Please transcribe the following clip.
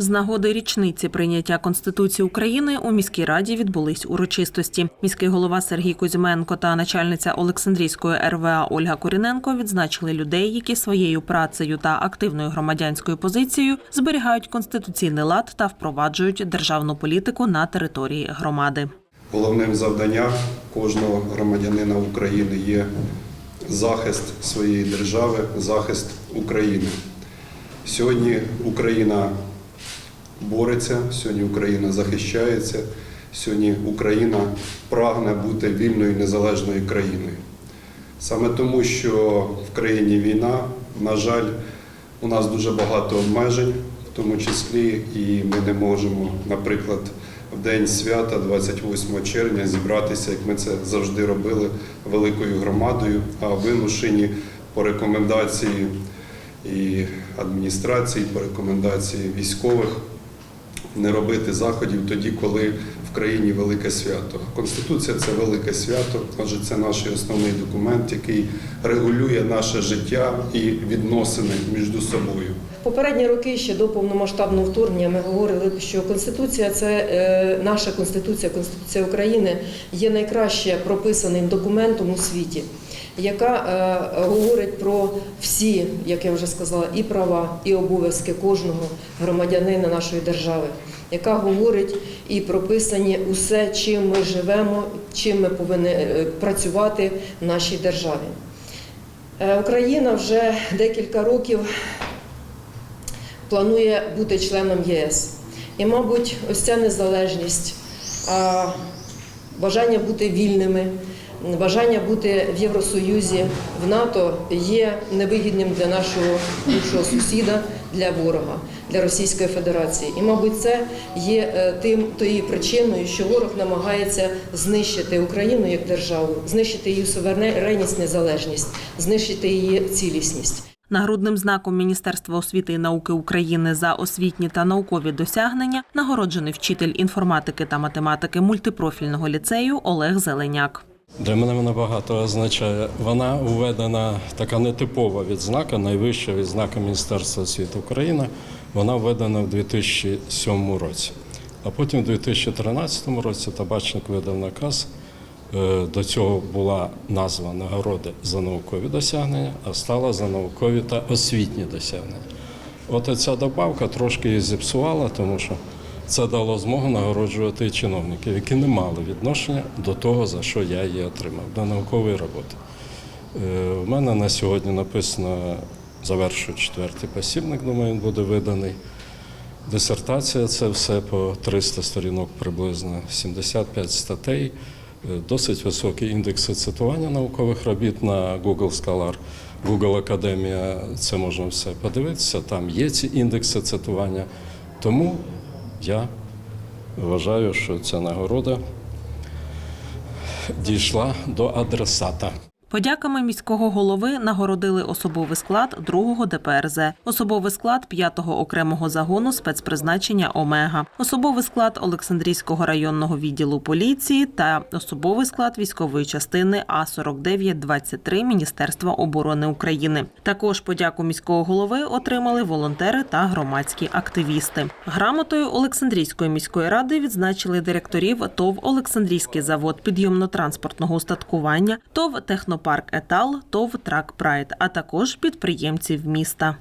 З нагоди річниці прийняття Конституції України у міській раді відбулись урочистості. Міський голова Сергій Кузьменко та начальниця Олександрійської РВА Ольга Коріненко відзначили людей, які своєю працею та активною громадянською позицією зберігають конституційний лад та впроваджують державну політику на території громади. Головним завданням кожного громадянина України є захист своєї держави, захист України. Сьогодні Україна бореться, сьогодні Україна захищається, сьогодні Україна прагне бути вільною незалежною країною. Саме тому, що в країні війна, на жаль, у нас дуже багато обмежень, в тому числі, і ми не можемо, наприклад, в день свята, 28 червня, зібратися, як ми це завжди робили, великою громадою, а вимушені по рекомендації і адміністрації, по рекомендації військових не робити заходів тоді, коли в країні велике свято. Конституція це велике свято, адже це наш основний документ, який регулює наше життя і відносини між собою. Попередні роки ще до повномасштабного вторгнення ми говорили, що конституція це е, наша конституція, конституція України є найкраще прописаним документом у світі, яка е, говорить про всі, як я вже сказала, і права, і обов'язки кожного громадянина нашої держави, яка говорить і прописані усе, чим ми живемо, чим ми повинні е, працювати в нашій державі. Україна вже декілька років планує бути членом ЄС. І, мабуть, ось ця незалежність, бажання бути вільними, бажання бути в Євросоюзі, в НАТО є невигідним для нашого бувшого сусіда, для ворога, для Російської Федерації. І, мабуть, це є е, тим тією причиною, що ворог намагається знищити Україну як державу, знищити її суверенність, незалежність, знищити її цілісність. Нагрудним знаком Міністерства освіти і науки України за освітні та наукові досягнення нагороджений вчитель інформатики та математики мультипрофільного ліцею Олег Зеленяк. Для мене вона багато означає. Вона введена така нетипова відзнака, найвища відзнака Міністерства освіти України. Вона введена в 2007 році. А потім, в 2013 році, табачник видав наказ. Е, До цього була назва нагороди за наукові досягнення, а стала за наукові та освітні досягнення. От ця добавка трошки її зіпсувала, тому що це дало змогу нагороджувати чиновників, які не мали відношення до того, за що я її отримав, до наукової роботи. Е, У мене на сьогодні написано завершую четвертий посібник, думаю, він буде виданий. Дисертація це все по 300 сторінок приблизно, 75 статей, е, досить високі індекси цитування наукових робіт на Google Scholar, Google Академія. Це можна все подивитися. Там є ці індекси цитування. Тому я вважаю, що ця нагорода дійшла до адресата. Подяками міського голови нагородили особовий склад 2-го ДПРЗ, особовий склад 5-го окремого загону спецпризначення Омега, особовий склад Олександрійського районного відділу поліції та особовий склад військової частини А 4923 Міністерства оборони України. Також подяку міського голови отримали волонтери та громадські активісти. Грамотою Олександрійської міської ради відзначили директорів ТОВ Олександрійський завод підйомно-транспортного устаткування, ТОВ Технопарк Етал, ТОВ Трак Прайд, а також підприємців міста.